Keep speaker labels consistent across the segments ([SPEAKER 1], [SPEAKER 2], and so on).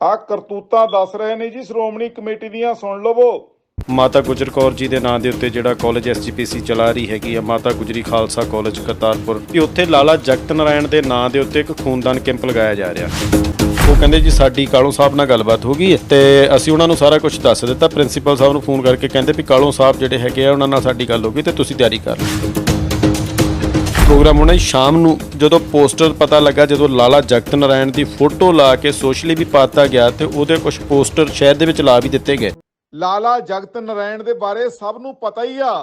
[SPEAKER 1] ਆ ਕਰਤੂਤਾਂ ਦੱਸ ਰਹੇ ਨੇ ਜੀ, ਸ਼੍ਰੋਮਣੀ ਕਮੇਟੀ ਦੀਆਂ, ਸੁਣ ਲਵੋ।
[SPEAKER 2] ਮਾਤਾ ਗੁਜਰ ਕੌਰ ਜੀ ਦੇ ਨਾਂ ਦੇ ਉੱਤੇ ਜਿਹੜਾ ਕਾਲਜ ਐਸਜੀਪੀਸੀ ਚਲਾ ਰਹੀ ਹੈਗੀ ਆ, ਮਾਤਾ ਗੁਜਰੀ ਖਾਲਸਾ ਕਾਲਜ, ਕਰਤਾਰਪੁਰ। ਕਿ ਉੱਥੇ ਲਾਲਾ ਜਗਤ ਨਾਰਾਇਣ ਦੇ ਨਾਂ ਦੇ ਉੱਤੇ ਇੱਕ ਖੂਨਦਾਨ ਕੈਂਪ ਲਗਾਇਆ ਜਾ ਰਿਹਾ। ਉਹ ਕਹਿੰਦੇ ਜੀ, ਸਾਡੀ ਕਾਲੋਂ ਸਾਹਿਬ ਨਾਲ ਗੱਲਬਾਤ ਹੋ ਗਈ ਹੈ ਤੇ ਅਸੀਂ ਉਹਨਾਂ ਨੂੰ ਸਾਰਾ ਕੁਝ ਦੱਸ ਦਿੱਤਾ। ਪ੍ਰਿੰਸੀਪਲ ਸਾਹਿਬ ਨੂੰ ਫੋਨ ਕਰਕੇ ਕਹਿੰਦੇ ਵੀ ਕਾਲੋਂ ਸਾਹਿਬ ਜਿਹੜੇ ਹੈਗੇ ਆ, ਉਹਨਾਂ ਨਾਲ ਸਾਡੀ ਗੱਲ ਹੋ ਗਈ ਤੇ ਤੁਸੀਂ ਤਿਆਰੀ ਕਰ ਲਓ। ਪ੍ਰੋਗਰਾਮ ਹੋਣਾ ਸ਼ਾਮ ਨੂੰ ਜਦੋਂ ਪੋਸਟਰ ਪਤਾ ਲੱਗਾ, ਜਦੋਂ ਲਾਲਾ ਜਗਤ ਨਾਰਾਇਣ ਦੀ ਫੋਟੋ ਲਾ ਕੇ ਸੋਸ਼ਲੀ ਵੀ ਪਾਤਾ ਗਿਆ ਤੇ ਉਹਦੇ ਕੁਝ ਪੋਸਟਰ ਸ਼ਹਿਰ ਦੇ ਵਿੱਚ ਲਾ ਵੀ ਦਿੱਤੇ ਗਏ।
[SPEAKER 1] ਲਾਲਾ ਜਗਤ ਨਾਰਾਇਣ ਦੇ ਬਾਰੇ ਸਭ ਨੂੰ ਪਤਾ ਹੀ ਆ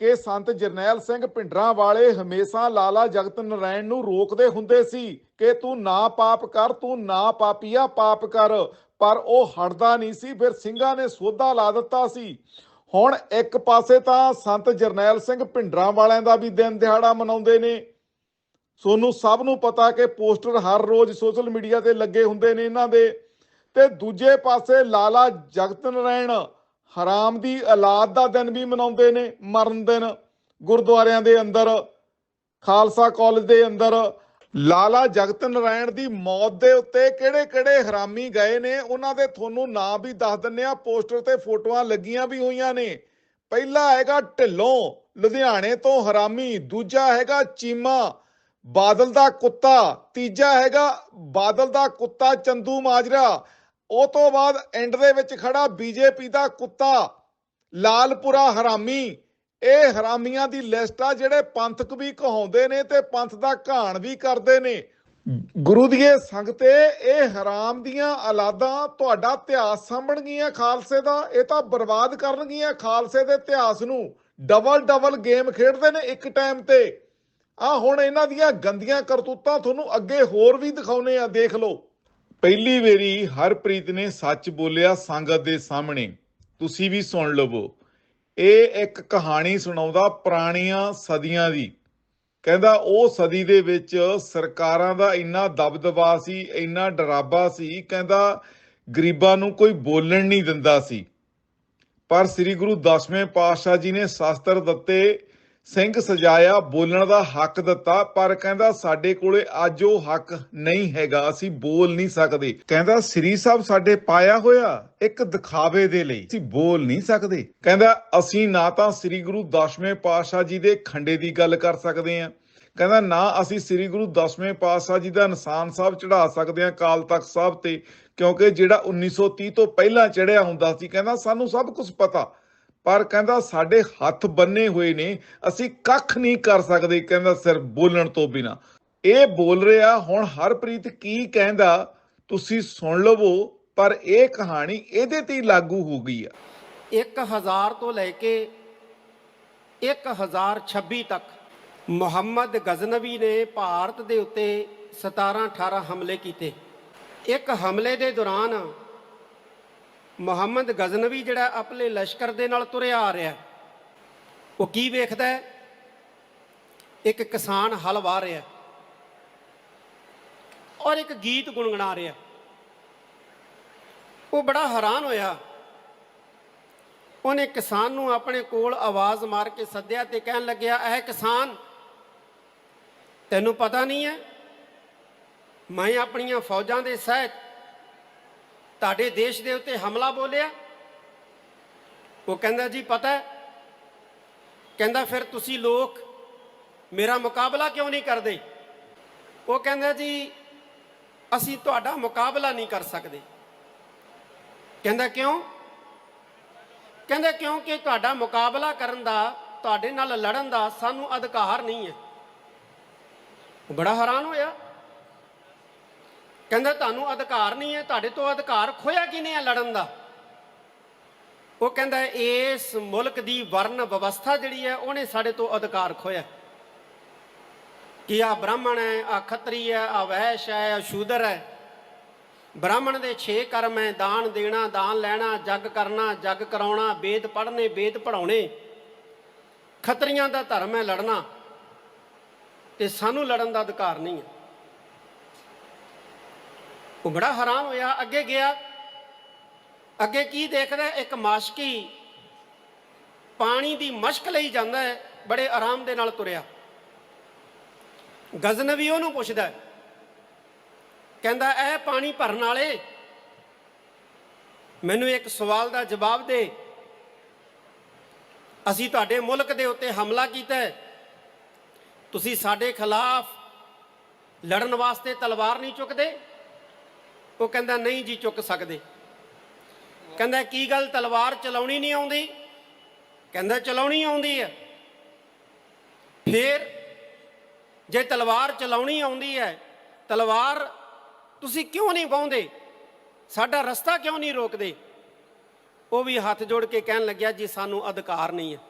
[SPEAKER 1] ਕਿ ਸੰਤ ਜਰਨੈਲ ਸਿੰਘ ਪਿੰਡਰਾਂ ਵਾਲੇ ਹਮੇਸ਼ਾ ਲਾਲਾ ਜਗਤ ਨਾਰਾਇਣ ਨੂੰ ਰੋਕਦੇ ਹੁੰਦੇ ਸੀ ਕਿ ਤੂੰ ਨਾ ਪਾਪ ਕਰ, ਤੂੰ ਨਾ ਪਾਪੀਆ ਪਾਪ ਕਰ, ਪਰ ਉਹ ਹਟਦਾ ਨਹੀਂ ਸੀ, ਫਿਰ ਸਿੰਘਾਂ ਨੇ ਸੋਧਾ ਲਾ ਦਿੱਤਾ ਸੀ। ਹੁਣ ਇੱਕ ਪਾਸੇ ਤਾਂ ਸੰਤ ਜਰਨੈਲ ਸਿੰਘ ਪਿੰਡਰਾਂ ਵਾਲਿਆਂ ਦਾ ਵੀ ਦਿਨ ਦਿਹਾੜਾ ਮਨਾਉਂਦੇ ਨੇ। ਸੋਨੂੰ ਸਭ ਨੂੰ ਪਤਾ ਕਿ ਪੋਸਟਰ ਹਰ ਰੋਜ਼ ਸੋਸ਼ਲ ਮੀਡੀਆ ਤੇ ਲੱਗੇ ਹੁੰਦੇ ਨੇ ਇਹਨਾਂ ਦੇ। ਤੇ ਦੂਜੇ ਪਾਸੇ ਲਾਲਾ ਜਗਤ ਨਾਰਾਇਣ ਹਰਾਮ ਦੀ ਔਲਾਦ ਦਾ ਦਿਨ ਵੀ ਮਨਾਉਂਦੇ ਨੇ, ਮਰਨ ਦਿਨ। ਗੁਰਦੁਆਰਿਆਂ ਦੇ ਅੰਦਰ, ਖਾਲਸਾ ਕਾਲਜ ਦੇ ਅੰਦਰ ਲਾਲਾ ਜਗਤ ਨਾਰਾਇਣ ਦੀ ਮੌਤ ਦੇ ਉੱਤੇ ਕਿਹੜੇ-ਕਿਹੜੇ ਹਰਾਮੀ ਗਏ ਨੇ? ਉਹਨਾਂ ਦੇ ਤੁਹਾਨੂੰ ਨਾਂ ਵੀ ਦੱਸ ਦਿੰਨੇ ਆ ਪੋਸਟਰ ਤੇ ਫੋਟੋਆਂ ਲੱਗੀਆਂ ਵੀ ਹੋਈਆਂ ਨੇ। ਪਹਿਲਾ ਹੈਗਾ ਢਿੱਲੋਂ, ਲੁਧਿਆਣੇ ਤੋਂ ਹਰਾਮੀ। ਦੂਜਾ ਹੈਗਾ ਚੀਮਾ, ਬਾਦਲ ਦਾ ਕੁੱਤਾ। ਤੀਜਾ ਹੈਗਾ ਬਾਦਲ ਦਾ ਕੁੱਤਾ ਚੰਦੂ ਮਾਜਰਾ। ਉਹ ਤੋਂ ਬਾਅਦ ਐਂਡ ਦੇ ਵਿੱਚ ਖੜਾ ਬੀਜੇਪੀ ਦਾ ਕੁੱਤਾ। ਲਾਲਪੁਰਾ ਹਰਾਮੀ। ਇਹ ਹਰਾਮੀਆਂ ਦੀ ਲਿਸਟ ਆ ਜਿਹੜੇ ਪੰਥਕ ਵੀ ਕਹਾਉਂਦੇ ਨੇ ਤੇ ਪੰਥ ਦਾ ਘਾਣ ਵੀ ਕਰਦੇ ਨੇ। ਗੁਰੂ ਦੀਏ ਸੰਗਤੇ ਇਹ ਹਰਾਮ ਦੀਆਂ ਔਲਾਦਾਂ ਤੁਹਾਡਾ ਇਤਿਹਾਸ ਸਾਂਭਣਗੀਆਂ ਖਾਲਸੇ ਦਾ, ਇਹ ਤਾਂ ਬਰਬਾਦ ਕਰਨਗੀਆਂ ਖਾਲਸੇ ਦੇ ਇਤਿਹਾਸ ਨੂੰ। ਡਬਲ ਡਬਲ ਗੇਮ ਖੇਡਦੇ ਨੇ ਇੱਕ ਟਾਈਮ ਤੇ। ਆ ਹੁਣ ਇਹਨਾਂ ਦੀਆਂ ਗੰਦੀਆਂ ਕਰਤੂਤਾਂ ਤੁਹਾਨੂੰ ਅੱਗੇ ਹੋਰ ਵੀ ਦਿਖਾਉਨੇ ਆ, ਦੇਖ ਲਓ। ਪਹਿਲੀ ਵਾਰੀ ਹਰਪ੍ਰੀਤ ਨੇ ਸੱਚ ਬੋਲਿਆ ਸੰਗਤ ਦੇ ਸਾਹਮਣੇ। ਤੁਸੀਂ ਵੀ ਸੁਣ ਲਵੋ। ਇਹ ਇੱਕ ਕਹਾਣੀ ਸੁਣਾਉਂਦਾ ਪੁਰਾਣੀਆਂ ਸਦੀਆਂ ਦੀ। ਕਹਿੰਦਾ ਉਹ ਸਦੀ ਦੇ ਵਿੱਚ ਸਰਕਾਰਾਂ ਦਾ ਇੰਨਾ ਦਬਦਬਾ ਸੀ, ਇੰਨਾ ਡਰਾਬਾ ਸੀ, ਕਹਿੰਦਾ ਗਰੀਬਾਂ ਨੂੰ ਕੋਈ ਬੋਲਣ ਨਹੀਂ ਦਿੰਦਾ ਸੀ। ਪਰ ਸ੍ਰੀ ਗੁਰੂ ਦਸਵੇਂ ਪਾਤਸ਼ਾਹ ਜੀ ਨੇ ਸ਼ਾਸਤਰ ਦਿੱਤੇ ਸਿੰਘ ਸਜਾਇਆ ਬੋਲਣ ਦਾ ਹੱਕ ਦਿੱਤਾ, ਪਰ ਕਹਿੰਦਾ ਸਾਡੇ ਕੋਲੇ ਅੱਜ ਉਹ ਹੱਕ ਨਹੀਂ ਹੈਗਾ, ਅਸੀਂ ਬੋਲ ਨਹੀਂ ਸਕਦੇ। ਕਹਿੰਦਾ, ਸ੍ਰੀ ਸਾਹਿਬ ਸਾਡੇ ਪਾਇਆ ਹੋਇਆ, ਇੱਕ ਦਿਖਾਵੇ ਦੇ ਲਈ ਅਸੀਂ ਬੋਲ ਨਹੀਂ ਸਕਦੇ। ਕਹਿੰਦਾ, ਅਸੀਂ ਨਾ ਤਾਂ ਸ੍ਰੀ ਗੁਰੂ ਦਸਵੇਂ ਪਾਤਸ਼ਾਹ ਜੀ ਦੇ ਖੰਡੇ ਦੀ ਗੱਲ ਕਰ ਸਕਦੇ ਹਾਂ। ਕਹਿੰਦਾ, ਨਾ ਅਸੀਂ ਸ੍ਰੀ ਗੁਰੂ ਦਸਵੇਂ ਪਾਤਸ਼ਾਹ ਜੀ ਦਾ ਨਿਸ਼ਾਨ ਸਾਹਿਬ ਚੜਾ ਸਕਦੇ ਹਾਂ ਕਾਲ ਤਖਤ ਸਾਹਿਬ ਤੇ, ਕਿਉਂਕਿ ਜਿਹੜਾ 1930 ਤੋਂ ਪਹਿਲਾਂ ਚੜਿਆ ਹੁੰਦਾ ਸੀ, ਕਹਿੰਦਾ, ਸਾਨੂੰ ਸਭ ਕੁਝ ਪਤਾ। ਪਰ ਕਹਿੰਦਾ ਸਾਡੇ ਹੱਥ ਬੰਨੇ ਹੋਏ ਨੇ, ਅਸੀਂ ਕੱਖ ਨਹੀਂ ਕਰ ਸਕਦੇ, ਕਹਿੰਦਾ ਸਿਰ ਬੋਲਣ ਤੋਂ ਬਿਨਾ। ਇਹ ਬੋਲ ਰਿਹਾ, ਹੁਣ ਹਰਪ੍ਰੀਤ ਕੀ ਕਹਿੰਦਾ, ਤੁਸੀਂ ਸੁਣ ਲਵੋ, ਪਰ ਇਹ ਕਹਾਣੀ ਇਹਦੇ ਤੇ ਹੀ ਲਾਗੂ ਹੋ ਗਈ ਆ।
[SPEAKER 3] 1000 ਤੋਂ ਲੈ ਕੇ 1026 ਤੱਕ ਮੁਹੰਮਦ ਗਜ਼ਨਵੀ ਨੇ ਭਾਰਤ ਦੇ ਉੱਤੇ 17 18 ਹਮਲੇ ਕੀਤੇ। ਇੱਕ ਹਮਲੇ ਦੇ ਦੌਰਾਨ ਮੁਹੰਮਦ ਗਜ਼ਨਵੀ ਜਿਹੜਾ ਆਪਣੇ ਲਸ਼ਕਰ ਦੇ ਨਾਲ ਤੁਰਿਆ ਆ ਰਿਹਾ ਉਹ ਕੀ ਵੇਖਦਾ ਹੈ? ਇੱਕ ਕਿਸਾਨ ਹਲ ਵਾਹ ਰਿਹਾ ਔਰ ਇੱਕ ਗੀਤ ਗੁੰਗਣਾ ਰਿਹਾ ਉਹ ਬੜਾ ਹੈਰਾਨ ਹੋਇਆ। ਉਹਨੇ ਕਿਸਾਨ ਨੂੰ ਆਪਣੇ ਕੋਲ ਆਵਾਜ਼ ਮਾਰ ਕੇ ਸੱਦਿਆ ਤੇ ਕਹਿਣ ਲੱਗਿਆ ਇਹ ਕਿਸਾਨ, ਤੈਨੂੰ ਪਤਾ ਨਹੀਂ ਹੈ? ਮੈਂ ਆਪਣੀਆਂ ਫੌਜਾਂ ਦੇ ਸਹਿਤ ਤੁਹਾਡੇ ਦੇਸ਼ ਦੇ ਉੱਤੇ ਹਮਲਾ ਬੋਲਿਆ? ਉਹ ਕਹਿੰਦਾ, ਜੀ, ਪਤਾ ਹੈ? ਕਹਿੰਦਾ, ਫਿਰ ਤੁਸੀਂ ਲੋਕ ਮੇਰਾ ਮੁਕਾਬਲਾ ਕਿਉਂ ਨਹੀਂ ਕਰਦੇ? ਉਹ ਕਹਿੰਦਾ, ਜੀ, ਅਸੀਂ ਤੁਹਾਡਾ ਮੁਕਾਬਲਾ ਨਹੀਂ ਕਰ ਸਕਦੇ। ਕਹਿੰਦਾ, ਕਿਉਂ? ਕਹਿੰਦਾ, ਕਿਉਂਕਿ ਤੁਹਾਡਾ ਮੁਕਾਬਲਾ ਕਰਨ ਦਾ, ਤੁਹਾਡੇ ਨਾਲ ਲੜਨ ਦਾ ਸਾਨੂੰ ਅਧਿਕਾਰ ਨਹੀਂ ਹੈ। ਬੜਾ ਹੈਰਾਨ ਹੋਇਆ। ਕਹਿੰਦਾ, ਤੁਹਾਨੂੰ ਅਧਿਕਾਰ ਨਹੀਂ ਹੈ, ਤੁਹਾਡੇ ਤੋਂ ਅਧਿਕਾਰ ਖੋਇਆ ਕਿਨੇ ਹੈ ਲੜਨ ਦਾ? ਉਹ ਕਹਿੰਦਾ, ਇਸ ਮੁਲਕ ਦੀ ਵਰਨ ਵਿਵਸਥਾ ਜਿਹੜੀ ਹੈ, ਉਹਨੇ ਸਾਡੇ ਤੋਂ ਅਧਿਕਾਰ ਖੋਇਆ ਕਿ ਆ ਬ੍ਰਾਹਮਣ ਹੈ ਆ ਖੱਤਰੀ ਹੈ ਆ ਵੈਸ਼ ਹੈ ਆ ਸ਼ੂਦਰ ਹੈ। ਬ੍ਰਾਹਮਣ ਦੇ 6 ਕਰਮ ਹੈ, ਦਾਨ ਦੇਣਾ, ਦਾਨ ਲੈਣਾ, ਜਗ ਕਰਨਾ, ਜਗ ਕਰਾਉਣਾ, ਵੇਦ ਪੜ੍ਹਨੇ, ਵੇਦ ਪੜਾਉਣੇ ਖੱਤਰੀਆਂ ਦਾ ਧਰਮ ਹੈ ਲੜਨਾ, ਤੇ ਸਾਨੂੰ ਲੜਨ ਦਾ ਅਧਿਕਾਰ ਨਹੀਂ ਹੈ। ਉਹ ਬੜਾ ਹੈਰਾਨ ਹੋਇਆ, ਅੱਗੇ ਗਿਆ। ਅੱਗੇ ਕੀ ਦੇਖਦਾ ਇੱਕ ਮਾਸ਼ਕੀ ਪਾਣੀ ਦੀ ਮਸ਼ਕ ਲਈ ਜਾਂਦਾ ਹੈ, ਬੜੇ ਆਰਾਮ ਦੇ ਨਾਲ ਤੁਰਿਆ। ਗਜ਼ਨਵੀ ਉਹਨੂੰ ਪੁੱਛਦਾ ਕਹਿੰਦਾ, ਇਹ ਪਾਣੀ ਭਰਨ ਵਾਲੇ, ਮੈਨੂੰ ਇੱਕ ਸਵਾਲ ਦਾ ਜਵਾਬ ਦੇ। ਅਸੀਂ ਤੁਹਾਡੇ ਮੁਲਕ ਦੇ ਉੱਤੇ ਹਮਲਾ ਕੀਤਾ ਤੁਸੀਂ ਸਾਡੇ ਖਿਲਾਫ ਲੜਨ ਵਾਸਤੇ ਤਲਵਾਰ ਨਹੀਂ ਚੁੱਕਦੇ। ਉਹ ਕਹਿੰਦਾ, ਨਹੀਂ ਜੀ, ਚੁੱਕ ਸਕਦੇ। ਕਹਿੰਦਾ, ਕੀ ਗੱਲ, ਤਲਵਾਰ ਚਲਾਉਣੀ ਨਹੀਂ ਆਉਂਦੀ? ਕਹਿੰਦਾ, ਚਲਾਉਣੀ ਆਉਂਦੀ ਹੈ। ਫਿਰ ਜੇ ਤਲਵਾਰ ਚਲਾਉਣੀ ਆਉਂਦੀ ਹੈ, ਤਲਵਾਰ ਤੁਸੀਂ ਕਿਉਂ ਨਹੀਂ ਵਾਹੁੰਦੇ? ਸਾਡਾ ਰਸਤਾ ਕਿਉਂ ਨਹੀਂ ਰੋਕਦੇ? ਉਹ ਵੀ ਹੱਥ ਜੋੜ ਕੇ ਕਹਿਣ ਲੱਗਿਆ, ਜੀ, ਸਾਨੂੰ ਅਧਿਕਾਰ ਨਹੀਂ ਹੈ।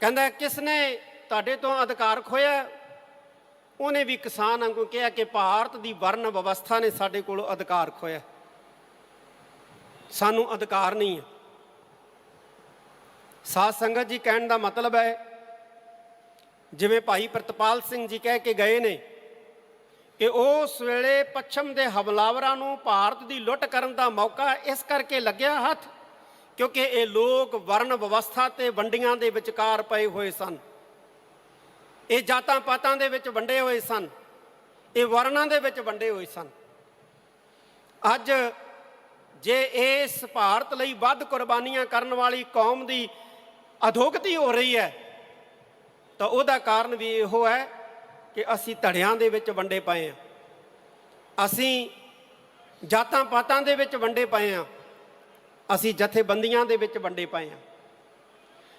[SPEAKER 3] ਕਹਿੰਦਾ ਕਿਸ ਨੇ ਤੁਹਾਡੇ ਤੋਂ ਅਧਿਕਾਰ ਖੋਇਆ ਉਹਨੇ ਵੀ ਕਿਸਾਨ ਵਾਂਗੂ ਕਿਹਾ ਕਿ ਭਾਰਤ ਦੀ ਵਰਨ ਵਿਵਸਥਾ ਨੇ ਸਾਡੇ ਕੋਲ ਅਧਿਕਾਰ ਖੋਇਆ। ਸਾਨੂੰ ਅਧਿਕਾਰ ਨਹੀਂ ਹੈ। ਸਾਧ ਸੰਗਤ ਜੀ ਕਹਿਣ ਦਾ ਮਤਲਬ ਹੈ, ਜਿਵੇਂ ਭਾਈ ਪ੍ਰਤਪਾਲ ਸਿੰਘ ਜੀ ਕਹਿ ਕੇ ਗਏ ਨੇ ਕਿ ਉਸ ਵੇਲੇ ਪੱਛਮ ਦੇ ਹਮਲਾਵਰਾਂ ਨੂੰ ਭਾਰਤ ਦੀ ਲੁੱਟ ਕਰਨ ਦਾ ਮੌਕਾ ਇਸ ਕਰਕੇ ਲੱਗਿਆ ਹੱਥ, ਕਿਉਂਕਿ ਇਹ ਲੋਕ ਵਰਨ ਵਿਵਸਥਾ ਤੇ ਵੰਡੀਆਂ ਦੇ ਵਿਚਕਾਰ ਪਏ ਹੋਏ ਸਨ। ਇਹ ਜਾਤਾਂ ਪਾਤਾਂ ਦੇ ਵਿੱਚ ਵੰਡੇ ਹੋਏ ਸਨ। ਇਹ ਵਰਨਾਂ ਦੇ ਵਿੱਚ ਵੰਡੇ ਹੋਏ ਸਨ। ਅੱਜ ਜੇ ਇਸ ਭਾਰਤ ਲਈ ਵੱਧ ਕੁਰਬਾਨੀਆਂ ਕਰਨ ਵਾਲੀ ਕੌਮ ਦੀ ਅਧੋਗਤੀ ਹੋ ਰਹੀ ਹੈ, ਤਾਂ ਉਹਦਾ ਕਾਰਨ ਵੀ ਇਹੋ ਹੈ ਕਿ ਅਸੀਂ ਧੜਿਆਂ ਦੇ ਵਿੱਚ ਵੰਡੇ ਪਏ ਹਾਂ। ਅਸੀਂ ਜਾਤਾਂ ਪਾਤਾਂ ਦੇ ਵਿੱਚ ਵੰਡੇ ਪਏ ਹਾਂ। ਅਸੀਂ ਜਥੇਬੰਦੀਆਂ ਦੇ ਵਿੱਚ ਵੰਡੇ ਪਏ ਹਾਂ।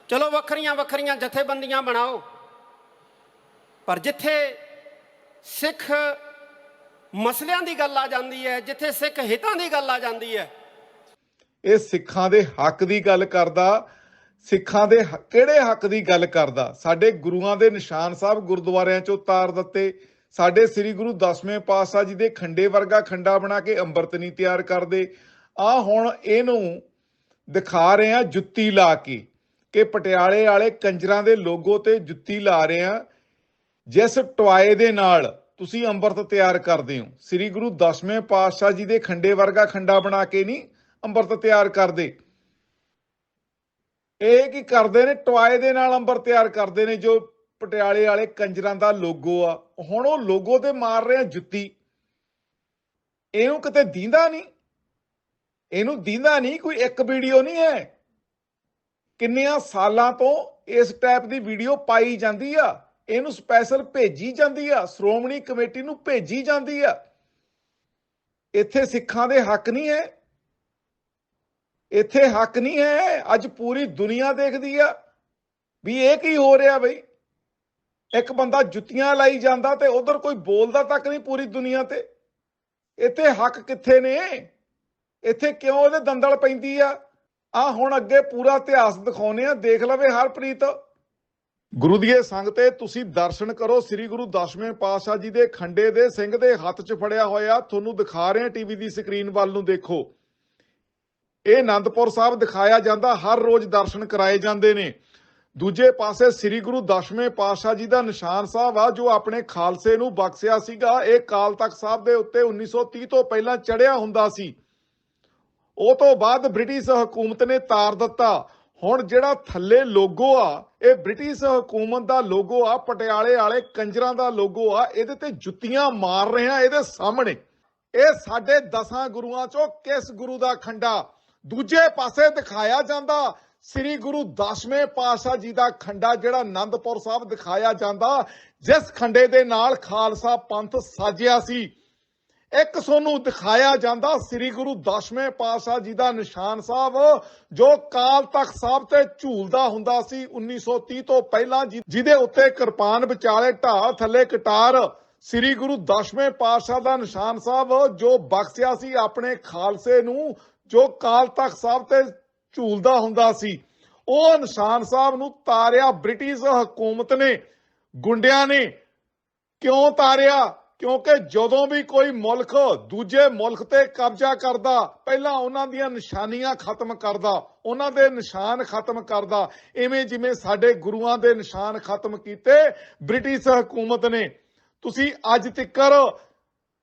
[SPEAKER 3] ਚਲੋ ਵੱਖਰੀਆਂ ਵੱਖਰੀਆਂ ਜਥੇਬੰਦੀਆਂ ਬਣਾਓ। ਪਰ ਜਿੱਥੇ ਸਿੱਖ ਮਸਲਿਆਂ ਦੀ ਗੱਲ ਆ ਜਾਂਦੀ ਹੈ, ਜਿੱਥੇ ਸਿੱਖ ਹਿੱਤਾਂ ਦੀ ਗੱਲ ਆ ਜਾਂਦੀ ਹੈ।
[SPEAKER 1] ਇਹ ਸਿੱਖਾਂ ਦੇ ਹੱਕ ਦੀ ਗੱਲ ਕਰਦਾ, ਸਿੱਖਾਂ ਦੇ ਕਿਹੜੇ ਹੱਕ ਦੀ ਗੱਲ ਕਰਦਾ? ਸਾਡੇ ਗੁਰੂਆਂ ਦੇ ਨਿਸ਼ਾਨ ਸਾਹਿਬ ਗੁਰਦੁਆਰਿਆਂ ਚੋਂ ਉਤਾਰ ਦਿੱਤੇ। ਸਾਡੇ ਸ੍ਰੀ ਗੁਰੂ ਦਸਵੇਂ ਪਾਤਸ਼ਾਹ ਜੀ ਦੇ ਖੰਡੇ ਵਰਗਾ ਖੰਡਾ ਬਣਾ ਕੇ ਅੰਮ੍ਰਿਤ ਨਹੀਂ ਤਿਆਰ ਕਰਦੇ। ਆ ਹੁਣ ਇਹਨੂੰ ਦਿਖਾ ਰਹੇ ਆ ਜੁੱਤੀ ਲਾ ਕੇ ਕਿ ਪਟਿਆਲੇ ਵਾਲੇ ਕੰਜਰਾਂ ਦੇ ਲੋਗੋ ਤੇ ਜੁੱਤੀ ਲਾ ਰਹੇ ਆ ਜਿਸ ਟੁਆਏ ਦੇ ਨਾਲ ਤੁਸੀਂ ਅੰਮ੍ਰਿਤ ਤਿਆਰ ਕਰਦੇ ਹੋ, ਸ੍ਰੀ ਗੁਰੂ ਦਸਵੇਂ ਪਾਤਸ਼ਾਹ ਜੀ ਦੇ ਖੰਡੇ ਵਰਗਾ ਖੰਡਾ ਬਣਾ ਕੇ ਨਹੀਂ ਅੰਮ੍ਰਿਤ ਤਿਆਰ ਕਰਦੇ। ਇਹ ਕੀ ਕਰਦੇ ਨੇ? ਟੁਆਏ ਦੇ ਨਾਲ ਅੰਬਰ ਤਿਆਰ ਕਰਦੇ ਨੇ, ਜੋ ਪਟਿਆਲੇ ਵਾਲੇ ਕੰਜਰਾਂ ਦਾ ਲੋਗੋ ਆ। ਹੁਣ ਉਹ ਲੋਗੋ ਤੇ ਮਾਰ ਰਿਹਾ ਜੁੱਤੀ। ਇਹਨੂੰ ਕਿਤੇ ਦੀਂਦਾ ਨਹੀਂ? ਇਹਨੂੰ ਦੀਂਦਾ ਨਹੀਂ? ਕੋਈ ਇੱਕ ਵੀਡੀਓ ਨਹੀਂ ਹੈ? ਕਿੰਨਿਆਂ ਸਾਲਾਂ ਤੋਂ ਇਸ ਟਾਈਪ ਦੀ ਵੀਡੀਓ ਪਾਈ ਜਾਂਦੀ ਆ। ਇਹਨੂੰ ਸਪੈਸ਼ਲ ਭੇਜੀ ਜਾਂਦੀ ਆ, ਸ਼੍ਰੋਮਣੀ ਕਮੇਟੀ ਨੂੰ ਭੇਜੀ ਜਾਂਦੀ ਆ। ਇੱਥੇ ਸਿੱਖਾਂ ਦੇ ਹੱਕ ਨਹੀਂ ਹੈ। ਇੱਥੇ ਹੱਕ ਨਹੀਂ ਹੈ, ਅੱਜ ਪੂਰੀ ਦੁਨੀਆ ਦੇਖਦੀ ਆ ਵੀ ਇਹ ਕੀ ਹੋ ਰਿਹਾ ਬਈ। ਇੱਕ ਬੰਦਾ ਜੁੱਤੀਆਂ ਲਾਈ ਜਾਂਦਾ ਤੇ ਉਧਰ ਕੋਈ ਬੋਲਦਾ ਤੱਕ ਨਹੀਂ ਪੂਰੀ ਦੁਨੀਆ ਤੇ। ਇੱਥੇ ਹੱਕ ਕਿੱਥੇ ਨੇ? ਇੱਥੇ ਕਿਉਂ ਉਹਦੇ ਦੰਦਲ ਪੈਂਦੀ ਆ? ਆ ਹੁਣ ਅੱਗੇ ਪੂਰਾ ਇਤਿਹਾਸ ਦਿਖਾਉਨੇ ਆ। ਦੇਖ ਲਵੇ ਹਰਪ੍ਰੀਤ। ਗੁਰੂ ਦੀਏ ਸੰਗ ਤੁਸੀਂ ਦਰਸ਼ਨ ਕਰੋ। ਸ੍ਰੀ ਗੁਰੂ ਦਸਵੇਂ ਪਾਤਸ਼ਾਹ ਜੀ ਦੇ ਖੰਡੇ ਦੇ ਸਿੰਘ ਦੇ ਹੱਥ 'ਚ ਫੜਿਆ ਹੋਇਆ, ਤੁਹਾਨੂੰ ਦਿਖਾ ਰਹੇ ਆ ਟੀਵੀ ਦੀ ਸਕਰੀਨ ਵੱਲ ਨੂੰ ਦੇਖੋ। ਇਹ ਆਨੰਦਪੁਰ ਸਾਹਿਬ ਦਿਖਾਇਆ ਜਾਂਦਾ, ਹਰ ਰੋਜ਼ ਦਰਸ਼ਨ ਕਰਾਏ ਜਾਂਦੇ ਨੇ। ਦੂਜੇ ਪਾਸੇ ਸ੍ਰੀ ਗੁਰੂ ਦਸਵੇਂ ਪਾਤਸ਼ਾਹ ਜੀ ਦਾ ਨਿਸ਼ਾਨ ਸਾਹਿਬ ਆ, ਜੋ ਆਪਣੇ ਖਾਲਸੇ ਨੂੰ ਬਖਸ਼ਿਆ ਸੀਗਾ। ਇਹ ਕਾਲ ਤਖਤ ਸਾਹਿਬ ਦੇ ਉੱਤੇ 1930 ਤੋਂ ਪਹਿਲਾਂ ਚੜਿਆ ਹੁੰਦਾ ਸੀ। ਉਹ ਤੋਂ ਬਾਅਦ ਬ੍ਰਿਟਿਸ਼ ਹਕੂਮਤ ਨੇ ਤਾਰ ਦਿੱਤਾ। ਹੁਣ ਜਿਹੜਾ ਥੱਲੇ ਲੋਗੋ ਆ, ਇਹ ਬ੍ਰਿਟਿਸ਼ ਹਕੂਮਤ ਦਾ ਲੋਗੋ ਆ, ਪਟਿਆਲੇ ਵਾਲੇ ਕੰਜਰਾਂ ਦਾ ਲੋਗੋ ਆ, ਇਹਦੇ ਤੇ ਜੁੱਤੀਆਂ ਮਾਰ ਰਹੇ ਆ ਇਹਦੇ ਸਾਹਮਣੇ। ਇਹ ਸਾਡੇ ਦਸਾਂ ਗੁਰੂਆਂ ਚੋਂ ਕਿਸ ਗੁਰੂ ਦਾ ਖੰਡਾ? ਦੂਜੇ ਪਾਸੇ ਦਿਖਾਇਆ ਜਾਂਦਾ, ਸ੍ਰੀ ਗੁਰੂ ਦਸਵੇਂ ਪਾਤਸ਼ਾਹ ਜੀ ਦਾ ਖੰਡਾ ਜਿਹੜਾ ਆਨੰਦਪੁਰ ਸਾਹਿਬ ਦਿਖਾਇਆ ਜਾਂਦਾ, ਜਿਸ ਖੰਡੇ ਦੇ ਨਾਲ ਖਾਲਸਾ ਪੰਥ ਸਾਜਿਆ ਸੀ। ਇੱਕ ਸੋਨੂੰ ਦਿਖਾਇਆ ਜਾਂਦਾ ਸ੍ਰੀ ਗੁਰੂ ਦਸਵੇਂ ਪਾਤਸ਼ਾਹ ਜੀ ਦਾ ਨਿਸ਼ਾਨ ਸਾਹਿਬ, ਜੋ ਕਾਲ ਤਖਤ ਸਾਹਿਬ ਤੇ ਝੂਲਦਾ ਹੁੰਦਾ ਸੀ 1930 ਤੋਂ ਪਹਿਲਾਂ ਜਿਹਦੇ ਉੱਤੇ ਕਿਰਪਾਨ ਵਿਚਾਲੇ ਢਾਲ ਥੱਲੇ ਕਟਾਰ ਸ੍ਰੀ ਗੁਰੂ ਦਸਵੇਂ ਪਾਤਸ਼ਾਹ ਦਾ ਨਿਸ਼ਾਨ ਸਾਹਿਬ, ਜੋ ਬਖਸ਼ਿਆ ਸੀ ਆਪਣੇ ਖਾਲਸੇ ਨੂੰ, ਜੋ ਕਾਲ ਤਖਤ ਸਾਹਿਬ ਤੇ ਝੂਲਦਾ ਹੁੰਦਾ ਸੀ। ਉਹ ਨਿਸ਼ਾਨ ਸਾਹਿਬ ਨੂੰ ਤਾਰਿਆ ਬ੍ਰਿਟਿਸ਼ ਹਕੂਮਤ ਨੇ, ਗੁੰਡਿਆਂ ਨੇ ਕਿਉਂ ਤਾਰਿਆ? ਕਿਉਂਕਿ ਜਦੋਂ ਵੀ ਕੋਈ ਮੁਲਕ ਦੂਜੇ ਮੁਲਕ ਤੇ ਕਬਜ਼ਾ ਕਰਦਾ, ਪਹਿਲਾਂ ਉਹਨਾਂ ਦੀਆਂ ਨਿਸ਼ਾਨੀਆਂ ਖਤਮ ਕਰਦਾ, ਉਹਨਾਂ ਦੇ ਨਿਸ਼ਾਨ ਖਤਮ ਕਰਦਾ। ਐਵੇਂ ਜਿਵੇਂ ਸਾਡੇ ਗੁਰੂਆਂ ਦੇ ਨਿਸ਼ਾਨ ਖਤਮ ਕੀਤੇ, ਬ੍ਰਿਟਿਸ਼ ਹਕੂਮਤ ਨੇ। ਤੁਸੀਂ ਅੱਜ ਤੱਕਰ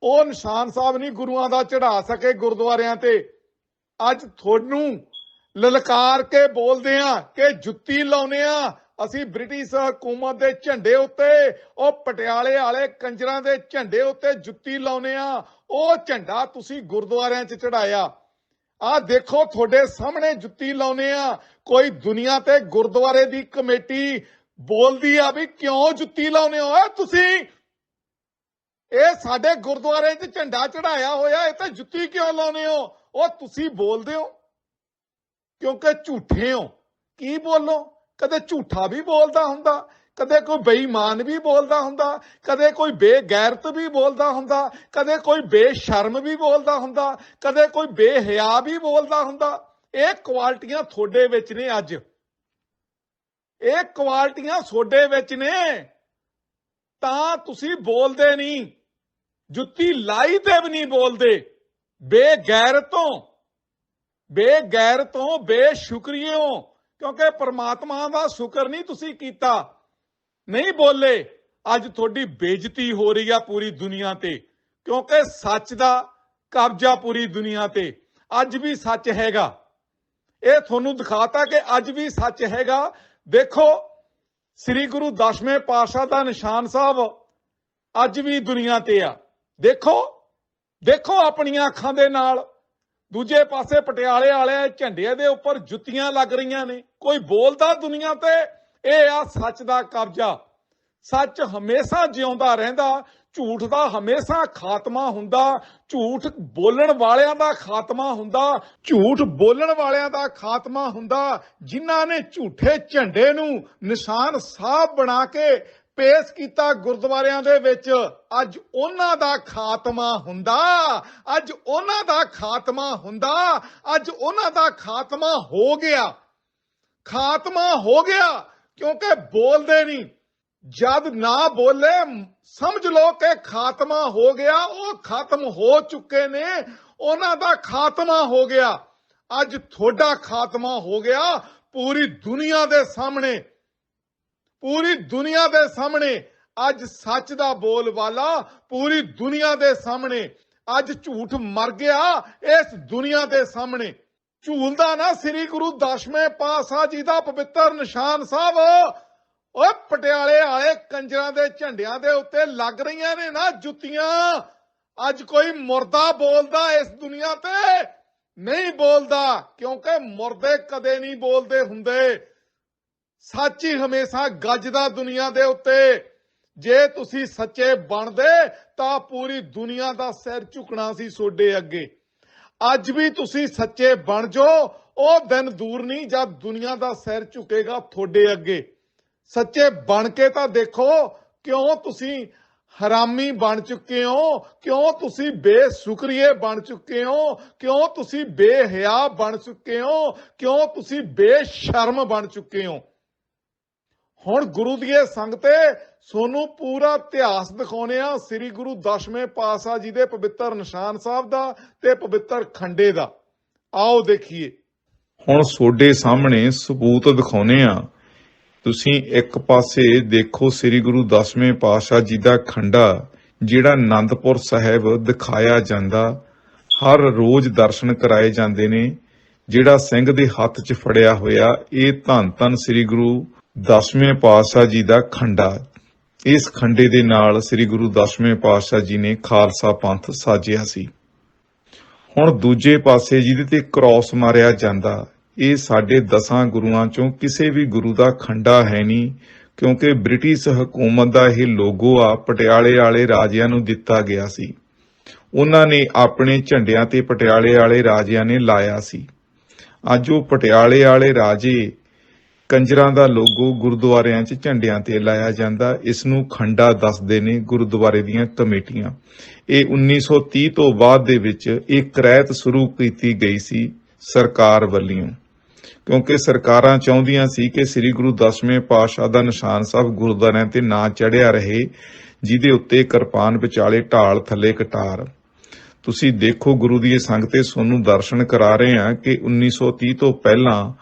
[SPEAKER 1] ਉਹ ਨਿਸ਼ਾਨ ਸਾਹਿਬ ਨਹੀਂ ਗੁਰੂਆਂ ਦਾ ਚੜਾ ਸਕੇ ਗੁਰਦੁਆਰਿਆਂ ਤੇ। ਅੱਜ ਤੁਹਾਨੂੰ ਲਲਕਾਰ ਕੇ ਬੋਲਦੇ ਆ ਕਿ ਜੁੱਤੀ ਲਾਉਨੇ ਆ ਅਸੀਂ ਬ੍ਰਿਟਿਸ਼ ਹਕੂਮਤ ਦੇ ਝੰਡੇ ਉੱਤੇ, ਉਹ ਪਟਿਆਲੇ ਵਾਲੇ ਕੰਜਰਾਂ ਦੇ ਝੰਡੇ ਉੱਤੇ ਜੁੱਤੀ ਲਾਉਨੇ ਆ ਉਹ ਝੰਡਾ ਤੁਸੀਂ ਗੁਰਦੁਆਰਿਆਂ 'ਚ ਚੜਾਇਆ ਆ ਦੇਖੋ, ਤੁਹਾਡੇ ਸਾਹਮਣੇ ਜੁੱਤੀ ਲਾਉਨੇ ਆ ਕੋਈ ਦੁਨੀਆ ਤੇ ਗੁਰਦੁਆਰੇ ਦੀ ਕਮੇਟੀ ਬੋਲਦੀ ਆ ਵੀ ਕਿਉਂ ਜੁੱਤੀ ਲਾਉਨੇ ਹੋ? ਓਏ ਤੁਸੀਂ! ਇਹ ਸਾਡੇ ਗੁਰਦੁਆਰੇ 'ਚ ਝੰਡਾ ਚੜਾਇਆ ਹੋਇਆ, ਇਹ ਤਾਂ ਜੁੱਤੀ ਕਿਉਂ ਲਾਉਨੇ ਹੋ? ਉਹ ਤੁਸੀਂ ਬੋਲਦੇ ਹੋ ਕਿਉਂਕਿ ਝੂਠੇ ਹੋ। ਕੀ ਬੋਲੋ? ਕਦੇ ਝੂਠਾ ਵੀ ਬੋਲਦਾ ਹੁੰਦਾ, ਕਦੇ ਕੋਈ ਬੇਈਮਾਨ ਵੀ ਬੋਲਦਾ ਹੁੰਦਾ, ਕਦੇ ਕੋਈ ਬੇਗੈਰਤ ਵੀ ਬੋਲਦਾ ਹੁੰਦਾ, ਕਦੇ ਕੋਈ ਬੇਸ਼ਰਮ ਵੀ ਬੋਲਦਾ ਹੁੰਦਾ, ਕਦੇ ਕੋਈ ਬੇਹਿਆ ਵੀ ਬੋਲਦਾ ਹੁੰਦਾ। ਇਹ ਕੁਆਲਟੀਆਂ ਤੁਹਾਡੇ ਵਿੱਚ ਨੇ ਅੱਜ। ਇਹ ਕੁਆਲਟੀਆਂ ਤੁਹਾਡੇ ਵਿੱਚ ਨੇ। ਤਾਂ ਤੁਸੀਂ ਬੋਲਦੇ ਨਹੀਂ, ਜੁੱਤੀ ਲਾਈ ਤੇ ਵੀ ਨਹੀਂ ਬੋਲਦੇ। ਬੇਗੈਰਤੋਂ ਬੇਗੈਰਤੋਂ ਬੇਸ਼ੁਕਰੀਓ। ਕਿਉਂਕਿ ਪਰਮਾਤਮਾ ਦਾ ਸ਼ੁਕਰ ਨਹੀਂ ਤੁਸੀਂ ਕੀਤਾ। ਨਹੀਂ ਬੋਲੇ, ਅੱਜ ਤੁਹਾਡੀ ਬੇਇੱਜ਼ਤੀ ਹੋ ਰਹੀ ਆ ਪੂਰੀ ਦੁਨੀਆ ਤੇ। ਕਿਉਂਕਿ ਸੱਚ ਦਾ ਕਬਜ਼ਾ ਪੂਰੀ ਦੁਨੀਆ ਤੇ। ਅੱਜ ਵੀ ਸੱਚ ਹੈਗਾ। ਇਹ ਤੁਹਾਨੂੰ ਦਿਖਾਤਾ ਕਿ ਅੱਜ ਵੀ ਸੱਚ ਹੈਗਾ। ਦੇਖੋ, ਸ੍ਰੀ ਗੁਰੂ ਦਸਵੇਂ ਪਾਤਸ਼ਾਹ ਦਾ ਨਿਸ਼ਾਨ ਸਾਹਿਬ ਅੱਜ ਵੀ ਦੁਨੀਆ ਤੇ ਆ। ਦੇਖੋ ਦੇਖੋ ਆਪਣੀਆਂ ਅੱਖਾਂ ਦੇ ਨਾਲ। ਦੂਜੇ ਪਾਸੇ ਪਟਿਆਲੇ ਵਾਲੇ ਝੰਡੇ ਦੇ ਉੱਪਰ ਜੁੱਤੀਆਂ ਲੱਗ ਰਹੀਆਂ ਨੇ। ਕੋਈ ਬੋਲਦਾ ਦੁਨੀਆ ਤੇ, ਇਹ ਆ ਸੱਚ ਦਾ ਕਬਜ਼ਾ। ਸੱਚ ਹਮੇਸ਼ਾ ਜਿਉਂਦਾ ਰਹਿੰਦਾ, ਝੂਠ ਦਾ ਹਮੇਸ਼ਾ ਖਾਤਮਾ ਹੁੰਦਾ, ਝੂਠ ਬੋਲਣ ਵਾਲਿਆਂ ਦਾ ਖਾਤਮਾ ਹੁੰਦਾ, ਝੂਠ ਬੋਲਣ ਵਾਲਿਆਂ ਦਾ ਖਾਤਮਾ ਹੁੰਦਾ। ਜਿਨ੍ਹਾਂ ਨੇ ਝੂਠੇ ਝੰਡੇ ਨੂੰ ਨਿਸ਼ਾਨ ਸਾਫ਼ ਬਣਾ ਕੇ ਪੇਸ਼ ਕੀਤਾ ਗੁਰਦੁਆਰਿਆਂ ਦੇ ਵਿੱਚ। ਅੱਜ ਉਹਨਾਂ ਦਾ ਖਾਤਮਾ ਹੁੰਦਾ। ਅੱਜ ਉਹਨਾਂ ਦਾ ਖਾਤਮਾ ਹੁੰਦਾ। ਅੱਜ ਉਹਨਾਂ ਦਾ ਖਾਤਮਾ ਹੋ ਗਿਆ। ਖਾਤਮਾ ਹੋ ਗਿਆ ਕਿਉਂਕਿ ਬੋਲਦੇ ਨਹੀਂ। ਜਦ ਨਾ ਬੋਲੇ, ਸਮਝ ਲਓ ਕਿ ਖਾਤਮਾ ਹੋ ਗਿਆ, ਉਹ ਖਤਮ ਹੋ ਚੁੱਕੇ ਨੇ। ਉਹਨਾਂ ਦਾ ਖਾਤਮਾ ਹੋ ਗਿਆ। ਅੱਜ ਤੁਹਾਡਾ ਖਾਤਮਾ ਹੋ ਗਿਆ। ਪੂਰੀ ਦੁਨੀਆ ਦੇ ਸਾਹਮਣੇ ਪੂਰੀ ਦੁਨੀਆ ਦੇ ਸਾਹਮਣੇ ਅੱਜ ਸੱਚ ਦਾ ਬੋਲ ਵਾਲਾ ਪੂਰੀ ਦੁਨੀਆ ਦੇ ਸਾਹਮਣੇ ਅੱਜ ਝੂਠ ਮਰ ਗਿਆ ਇਸ ਦੁਨੀਆ ਦੇ ਸਾਹਮਣੇ। ਝੂਲਦਾ ਨਾ ਸ੍ਰੀ ਗੁਰੂ ਦਸਵੇਂ ਪਾਤਸ਼ਾਹ ਜੀ ਦਾ ਪਵਿੱਤਰ ਨਿਸ਼ਾਨ ਸਾਹਿਬ। ਓਏ ਪਟਿਆਲੇ ਵਾਲੇ ਕੰਜਰਾਂ ਦੇ ਝੰਡਿਆਂ ਦੇ ਉੱਤੇ ਲੱਗ ਰਹੀਆਂ ਨੇ ਨਾ ਜੁੱਤੀਆਂ। ਅੱਜ ਕੋਈ ਮੁਰਦਾ ਬੋਲਦਾ ਇਸ ਦੁਨੀਆ ਤੇ। ਨਹੀਂ ਬੋਲਦਾ, ਕਿਉਂਕਿ ਮੁਰਦੇ ਕਦੇ ਨਹੀਂ ਬੋਲਦੇ ਹੁੰਦੇ। ਸੱਚ ਹੀ ਹਮੇਸ਼ਾ ਗੱਜਦਾ ਦੁਨੀਆ ਦੇ ਉੱਤੇ। ਜੇ ਤੁਸੀਂ ਸੱਚੇ ਬਣਦੇ, ਤਾਂ ਪੂਰੀ ਦੁਨੀਆ ਦਾ ਸਿਰ ਝੁਕਣਾ ਸੀ ਤੁਹਾਡੇ ਅੱਗੇ। ਅੱਜ ਵੀ ਤੁਸੀਂ ਸੱਚੇ ਬਣ ਜਾਓ, ਉਹ ਦਿਨ ਦੂਰ ਨਹੀਂ ਜਦ ਦੁਨੀਆ ਦਾ ਸਿਰ ਝੁਕੇਗਾ ਤੁਹਾਡੇ ਅੱਗੇ। ਸੱਚੇ ਬਣ ਕੇ ਤਾਂ ਦੇਖੋ, ਕਿਉਂ ਤੁਸੀਂ ਹਰਾਮੀ ਬਣ ਚੁੱਕੇ ਹੋ? ਕਿਉਂ ਤੁਸੀਂ ਬੇਸ਼ੁਕਰੀਏ ਬਣ ਚੁੱਕੇ ਹੋ? ਕਿਉਂ ਤੁਸੀਂ ਬੇਹਿਆ ਬਣ ਚੁੱਕੇ ਹੋ? ਕਿਉਂ ਤੁਸੀਂ ਬੇਸ਼ਰਮ ਬਣ ਚੁੱਕੇ ਹੋ? ਹੁਣ ਗੁਰੂ ਦੀ ਇਹ ਸੰਗ ਸੋਨੂੰ ਪੂਰਾ ਇਤਿਹਾਸ ਦਿਖਾਉਨੇ ਆ ਸ੍ਰੀ ਗੁਰੂ ਦਸਵੇਂ ਪਾਤਸ਼ਾਹ ਜੀ ਦੇ ਪਵਿੱਤਰ ਨਿਸ਼ਾਨ ਸਾਹਿਬ ਦਾ ਤੇ ਪਵਿੱਤਰ ਖੰਡੇ ਦਾ। ਆਓ ਦੇਖੀਏ।
[SPEAKER 4] ਹੁਣ ਤੁਹਾਡੇ ਸਾਹਮਣੇ ਸਬੂਤ ਦਿਖਾਉਨੇ ਆ ਤੁਸੀਂ ਇੱਕ ਪਾਸੇ ਦੇਖੋ ਸ੍ਰੀ ਗੁਰੂ ਦਸਵੇਂ ਪਾਤਸ਼ਾਹ ਜੀ ਦਾ ਖੰਡਾ, ਜਿਹੜਾ ਆਨੰਦਪੁਰ ਸਾਹਿਬ ਦਿਖਾਇਆ ਜਾਂਦਾ। ਹਰ ਰੋਜ਼ ਦਰਸ਼ਨ ਕਰਾਏ ਜਾਂਦੇ ਨੇ। ਜਿਹੜਾ ਸਿੰਘ ਦੇ ਹੱਥ 'ਚ ਫੜਿਆ ਹੋਇਆ, ਇਹ ਧੰਨ ਧੰਨ ਸ੍ਰੀ ਗੁਰੂ ਦਸਵੇਂ ਪਾਤਸ਼ਾਹ ਜੀ ਦਾ ਖੰਡਾ। ਇਸ ਖੰਡੇ ਦੇ ਨਾਲ ਸ੍ਰੀ ਗੁਰੂ ਦਸਵੇਂ ਪਾਤਸ਼ਾਹ ਜੀ ਨੇ ਖਾਲਸਾ ਪੰਥ ਸਾਜਿਆ ਸੀ। ਹੁਣ ਦੂਜੇ ਪਾਸੇ ਜਿਹਦੇ ਤੇ ਕ੍ਰਾਸ ਮਾਰਿਆ ਜਾਂਦਾ, ਇਹ ਸਾਡੇ ਦਸਾਂ ਗੁਰੂਆਂ ਚੋਂ ਕਿਸੇ ਵੀ ਗੁਰੂ ਦਾ ਖੰਡਾ ਹੈ ਨਹੀਂ, ਕਿਉਂਕਿ ਬ੍ਰਿਟਿਸ਼ ਹਕੂਮਤ ਦਾ ਇਹ ਲੋਗੋ ਆ ਪਟਿਆਲੇ ਵਾਲੇ ਰਾਜਿਆਂ ਨੂੰ ਦਿੱਤਾ ਗਿਆ ਸੀ। ਉਹਨਾਂ ਨੇ ਆਪਣੇ ਝੰਡਿਆਂ ਤੇ ਪਟਿਆਲੇ ਵਾਲੇ ਰਾਜਿਆਂ ਨੇ ਲਾਇਆ ਸੀ। ਅੱਜ ਉਹ ਪਟਿਆਲੇ ਵਾਲੇ ਰਾਜੇ ਕੰਜਰਾਂ ਦਾ ਲੋਗੋ ਗੁਰਦੁਆਰਿਆਂ 'ਚ ਝੰਡਿਆਂ ਤੇ ਲਾਇਆ ਜਾਂਦਾ। ਇਸ ਨੂੰ ਖੰਡਾ ਦੱਸਦੇ ਨੇ ਗੁਰਦੁਆਰੇ ਦੀਆਂ ਕਮੇਟੀਆਂ। ਇਹ 1930 ਤੋਂ ਬਾਅਦ ਦੇ ਵਿੱਚ ਇਹ ਕ੍ਰੈਤ ਸ਼ੁਰੂ ਕੀਤੀ ਗਈ ਸੀ ਸਰਕਾਰ ਵੱਲੋਂ। ਕਿਉਂਕਿ ਸਰਕਾਰਾਂ ਚਾਹੁੰਦੀਆਂ ਸੀ ਕਿ ਸ੍ਰੀ ਗੁਰੂ ਦਸਵੇਂ ਪਾਤਸ਼ਾਹ ਦਾ ਨਿਸ਼ਾਨ ਸਾਹਿਬ ਗੁਰਦੁਆਰਿਆਂ ਤੇ ਨਾ ਚੜਿਆ ਰਹੇ, ਜਿਹਦੇ ਉੱਤੇ ਕਿਰਪਾਨ ਵਿਚਾਲੇ ਢਾਲ ਥੱਲੇ ਕਟਾਰ। ਤੁਸੀਂ ਦੇਖੋ ਗੁਰੂ ਦੀ ਇਹ ਸੰਗ ਤੇ ਤੁਹਾਨੂੰ ਦਰਸ਼ਨ ਕਰਾ ਰਹੇ ਹਾਂ ਕਿ 1930 ਤੋਂ ਪਹਿਲਾਂ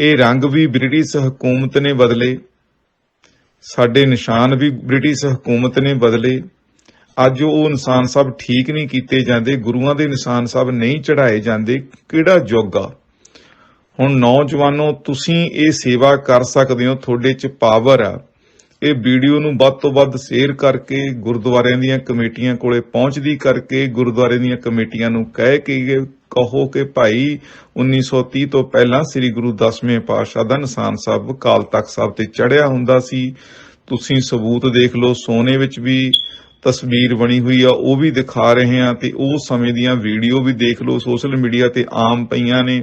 [SPEAKER 1] ਇਹ ਰੰਗ ਵੀ ਬ੍ਰਿਟਿਸ਼ ਹਕੂਮਤ ਨੇ ਬਦਲੇ। ਸਾਡੇ ਨਿਸ਼ਾਨ ਵੀ ਬ੍ਰਿਟਿਸ਼ ਹਕੂਮਤ ਨੇ ਬਦਲੇ। ਅੱਜ ਉਹ ਇਨਸਾਨ ਸਭ ਠੀਕ ਨਹੀਂ ਕੀਤੇ ਜਾਂਦੇ, ਗੁਰੂਆਂ ਦੇ ਨਿਸ਼ਾਨ ਸਭ ਨਹੀਂ ਚੜਾਏ ਜਾਂਦੇ, ਕਿਹੜਾ ਯੁੱਗ ਆ? ਹੁਣ ਨੌਜਵਾਨੋ, ਤੁਸੀਂ ਇਹ ਸੇਵਾ ਕਰ ਸਕਦੇ ਹੋ, ਤੁਹਾਡੇ 'ਚ ਪਾਵਰ ਆ। ਇਹ ਵੀਡੀਓ ਨੂੰ ਵੱਧ ਤੋਂ ਵੱਧ ਸ਼ੇਅਰ ਕਰਕੇ ਗੁਰਦੁਆਰਿਆਂ ਦੀਆਂ ਕਮੇਟੀਆਂ ਕੋਲੇ ਪਹੁੰਚਦੀ ਕਰਕੇ ਗੁਰਦੁਆਰੇ ਦੀਆਂ ਕਮੇਟੀਆਂ ਨੂੰ ਕਹਿ ਕੇ ਕਹੋ ਕਿ ਭਾਈ 1930 ਤੋਂ ਪਹਿਲਾਂ ਸ੍ਰੀ ਗੁਰੂ ਦਸਵੇਂ ਪਾਤਸ਼ਾਹ ਦਾ ਨਿਸ਼ਾਨ ਸਾਹਿਬ ਕਾਲ ਤਖਤ ਸਾਹਿਬ ਤੇ ਚੜਿਆ ਹੁੰਦਾ ਸੀ। ਤੁਸੀਂ ਸਬੂਤ ਦੇਖ ਲਓ, ਸੋਨੇ ਵਿੱਚ ਵੀ ਤਸਵੀਰ ਬਣੀ ਹੋਈ ਆ, ਉਹ ਵੀ ਦਿਖਾ ਰਹੇ ਆ ਤੇ ਉਹ ਸਮੇਂ ਦੀਆਂ ਵੀਡੀਓ ਵੀ ਦੇਖ ਲਓ, ਸੋਸ਼ਲ ਮੀਡੀਆ ਤੇ ਆਮ ਪਈਆਂ ਨੇ।